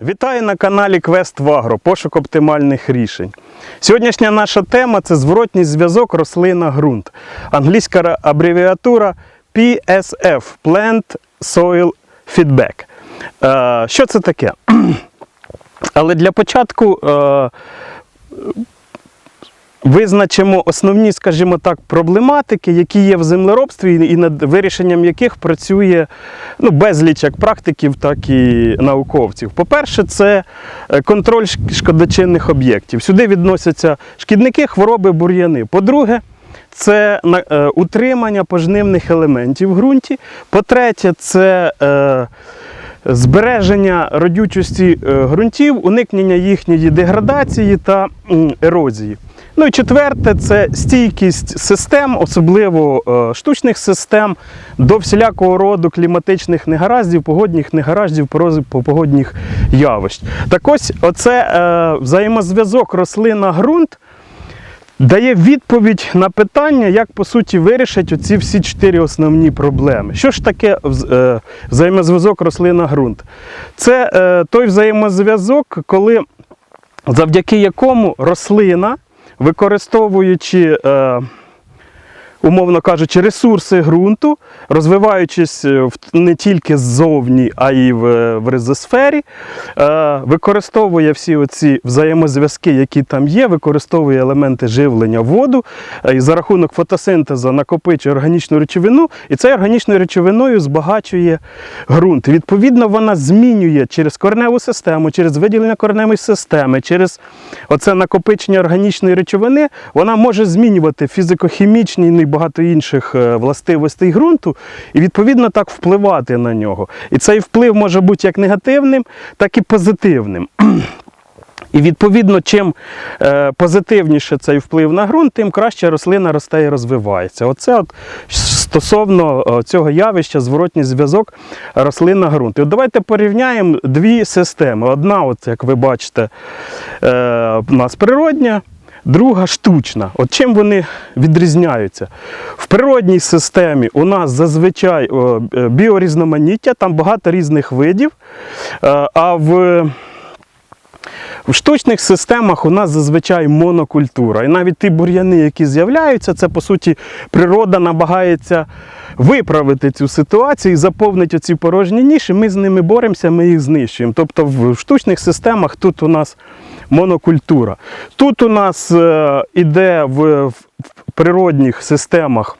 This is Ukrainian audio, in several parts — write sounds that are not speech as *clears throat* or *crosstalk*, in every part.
Вітаю на каналі Квест Вагро, пошук оптимальних рішень. Сьогоднішня наша тема це зворотній зв'язок рослина-ґрунт. Англійська абревіатура PSF Plant Soil Feedback. Е, що це таке? *clears throat* Але для початку е, визначимо основні, скажімо так, проблематики, які є в землеробстві, і над вирішенням яких працює ну, безліч як практиків, так і науковців. По-перше, це е, контроль шк- шкодочинних об'єктів. Сюди відносяться шкідники, хвороби, бур'яни. По-друге, це е, утримання пожнивних елементів в ґрунті. По-третє, це е, збереження родючості е, ґрунтів, уникнення їхньої деградації та ерозії. Ну і четверте, це стійкість систем, особливо е, штучних систем, до всілякого роду кліматичних негараздів, погодних негараздів, погодних явищ. Так ось, оце е, взаємозв'язок рослина-ґрунт дає відповідь на питання, як по суті вирішить оці всі чотири основні проблеми. Що ж таке е, взаємозв'язок рослина-ґрунт? Це е, той взаємозв'язок, коли завдяки якому рослина, використовуючи, е, умовно кажучи, ресурси ґрунту, розвиваючись е, не тільки ззовні, а й в, ризосфері, е, використовує всі оці взаємозв'язки, які там є, використовує елементи живлення воду е, і за рахунок фотосинтезу накопичує органічну речовину, і цією органічною речовиною збагачує ґрунт. Відповідно, вона змінює через кореневу систему, через виділення кореневої системи, через оце накопичення органічної речовини, вона може змінювати фізико-хімічні і багато інших е, властивостей ґрунту, і відповідно так впливати на нього. І цей вплив може бути як негативним, так і позитивним. І відповідно, чим е, позитивніше цей вплив на ґрунт, тим краще рослина росте і розвивається. Оце от стосовно е, цього явища зворотній зв'язок рослина ґрунт. І от давайте порівняємо дві системи. Одна, от, як ви бачите, у нас природня. Друга штучна. От чим вони відрізняються? В природній системі у нас зазвичай біорізноманіття, там багато різних видів, е, а в в штучних системах у нас зазвичай монокультура. І навіть ті бур'яни, які з'являються, це по суті природа намагається виправити цю ситуацію і заповнити оці порожні ніші. Ми з ними боремося, ми їх знищуємо. Тобто в штучних системах тут у нас монокультура. Тут у нас е, іде в, в природних системах.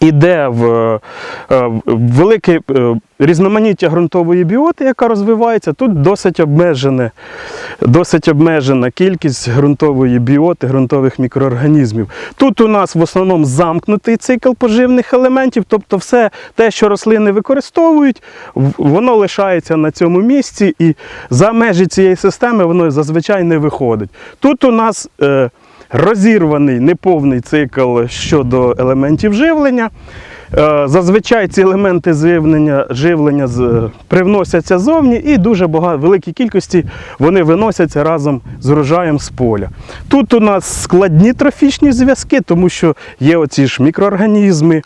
Іде в, е, в велике е, різноманіття ґрунтової біоти, яка розвивається. Тут досить обмежене, досить обмежена кількість ґрунтової біоти, ґрунтових мікроорганізмів. Тут у нас в основному замкнутий цикл поживних елементів, тобто все те, що рослини використовують, воно лишається на цьому місці, і за межі цієї системи воно зазвичай не виходить. Тут у нас е, розірваний неповний цикл щодо елементів живлення. Е, Зазвичай ці елементи живлення, живлення привносяться зовні і дуже багато, великій кількості вони виносяться разом з урожаєм з поля. Тут у нас складні трофічні зв'язки, тому що є оці ж мікроорганізми,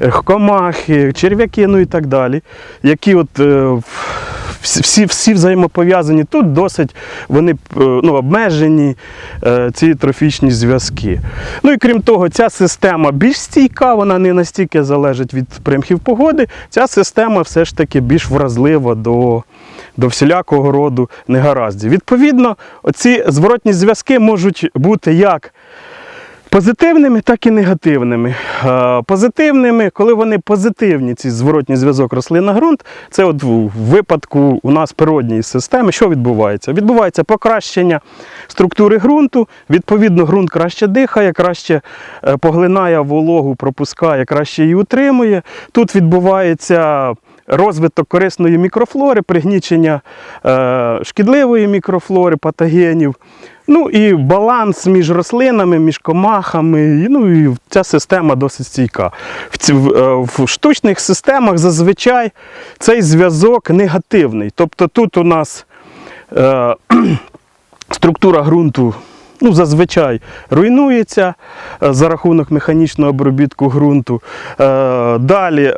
е, комахи, черв'яки, ну і так далі, які от е, всі, всі, взаємопов'язані. Тут досить вони е, ну, обмежені е, ці трофічні зв'язки. Ну і крім того, ця система більш стійка, вона не настільки залежить від примхів погоди. Ця система все ж таки більш вразлива до, до всілякого роду негараздів. Відповідно, оці зворотні зв'язки можуть бути як Позитивними, так і негативними. Позитивними, коли вони позитивні, ці зворотній зв'язок рослина-ґрунт, це от в випадку у нас природньої системи, що відбувається? Відбувається покращення структури ґрунту, відповідно, ґрунт краще дихає, краще е, поглинає вологу, пропускає, краще її утримує. Тут відбувається розвиток корисної мікрофлори, пригнічення е, шкідливої мікрофлори, патогенів. Ну і баланс між рослинами, між комахами. Ну і ця система досить стійка. В, в, е, в штучних системах зазвичай цей зв'язок негативний. Тобто тут у нас е, *clears throat* структура ґрунту. Ну, зазвичай руйнується е, за рахунок механічного обробітку ґрунту. Е, Далі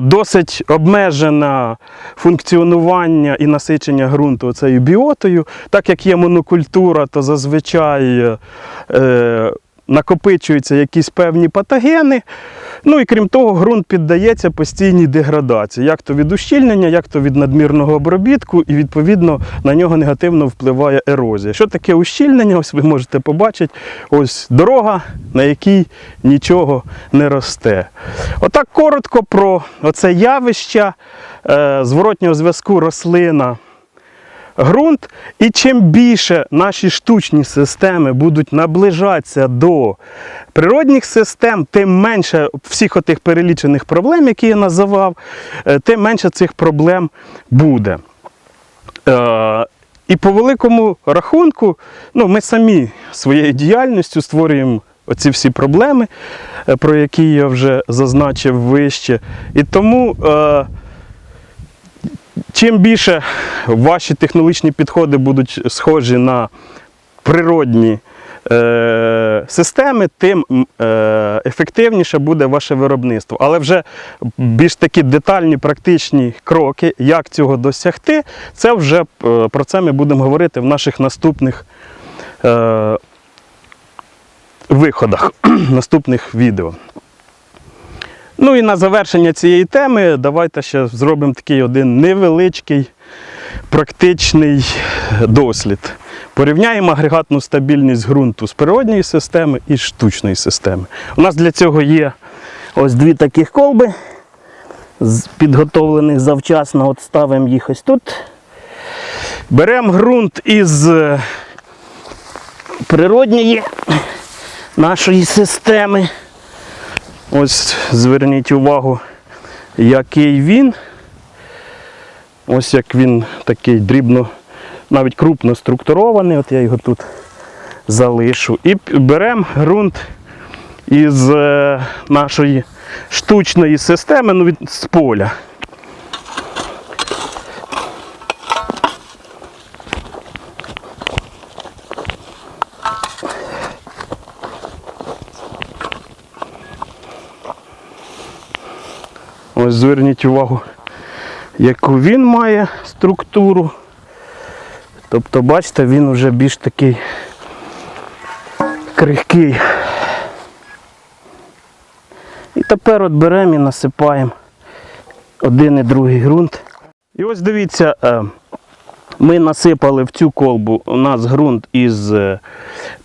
досить обмежене функціонування і насичення ґрунту цією біотою. Так як є монокультура, то зазвичай е, накопичуються якісь певні патогени. Ну і крім того, ґрунт піддається постійній деградації, як то від ущільнення, як то від надмірного обробітку, і відповідно на нього негативно впливає ерозія. Що таке ущільнення? Ось ви можете побачити. Ось дорога, на якій нічого не росте. Отак коротко про оце явище е, зворотнього зв'язку рослина ґрунт. І чим більше наші штучні системи будуть наближатися до природних систем, тим менше всіх отих перелічених проблем, які я називав, е, тим менше цих проблем буде. Е, І по великому рахунку, ну, ми самі своєю діяльністю створюємо оці всі проблеми, е, про які я вже зазначив вище. І тому. Чим більше ваші технологічні підходи будуть схожі на природні е, системи, тим е, ефективніше буде ваше виробництво. Але вже більш такі детальні практичні кроки, як цього досягти, це вже е, про це ми будемо говорити в наших наступних е, виходах, *clears throat* наступних відео. Ну і на завершення цієї теми давайте ще зробимо такий один невеличкий практичний дослід. Порівняємо агрегатну стабільність ґрунту з природньої системи і штучної системи. У нас для цього є ось дві таких колби, підготовлених завчасно. От ставимо їх ось тут. Беремо ґрунт із е, природньої нашої системи. Ось зверніть увагу, який він. Ось як він такий дрібно, навіть крупно структурований. От я його тут залишу. І беремо ґрунт із е, нашої штучної системи, ну від з поля. Ось зверніть увагу, яку він має структуру. Тобто, бачите, він вже більш такий крихкий. І тепер от беремо і насипаємо один і другий ґрунт. І ось дивіться, е, ми насипали в цю колбу у нас ґрунт із е,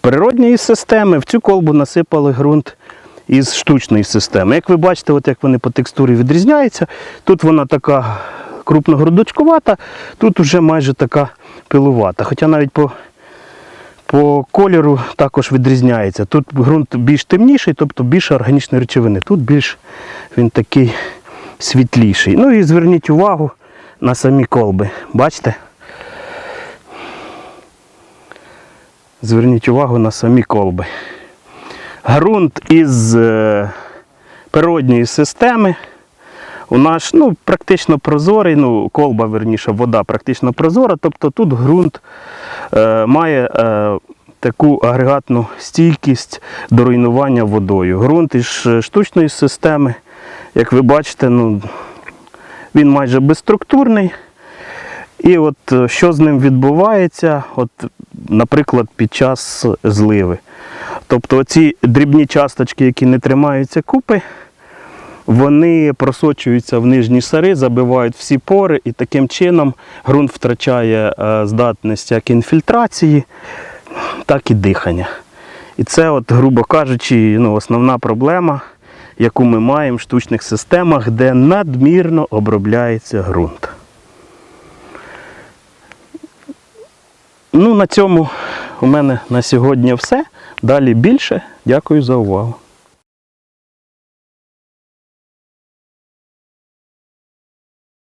природньої системи, в цю колбу насипали ґрунт із штучної системи. Як ви бачите, от як вони по текстурі відрізняються, тут вона така крупногрудочкувата, тут вже майже така пилувата. Хоча навіть по, по кольору також відрізняється. Тут ґрунт більш темніший, тобто більше органічної речовини. Тут більш він такий світліший. Ну і зверніть увагу на самі колби. Бачите? Зверніть увагу на самі колби. Грунт із е, природньої системи у нас ну, практично прозорий, ну, колба, верніше, вода практично прозора, тобто тут ґрунт е, має е, таку агрегатну стійкість до руйнування водою. Ґрунт із штучної системи, як ви бачите, ну, він майже безструктурний. І от е, що з ним відбувається, от, наприклад, під час зливи. Тобто ці дрібні часточки, які не тримаються купи, вони просочуються в нижні шари, забивають всі пори, і таким чином ґрунт втрачає е, здатність як інфільтрації, так і дихання. І це, от, грубо кажучи, ну, основна проблема, яку ми маємо в штучних системах, де надмірно обробляється ґрунт. Ну, на цьому у мене на сьогодні все. Далі більше. Дякую за увагу.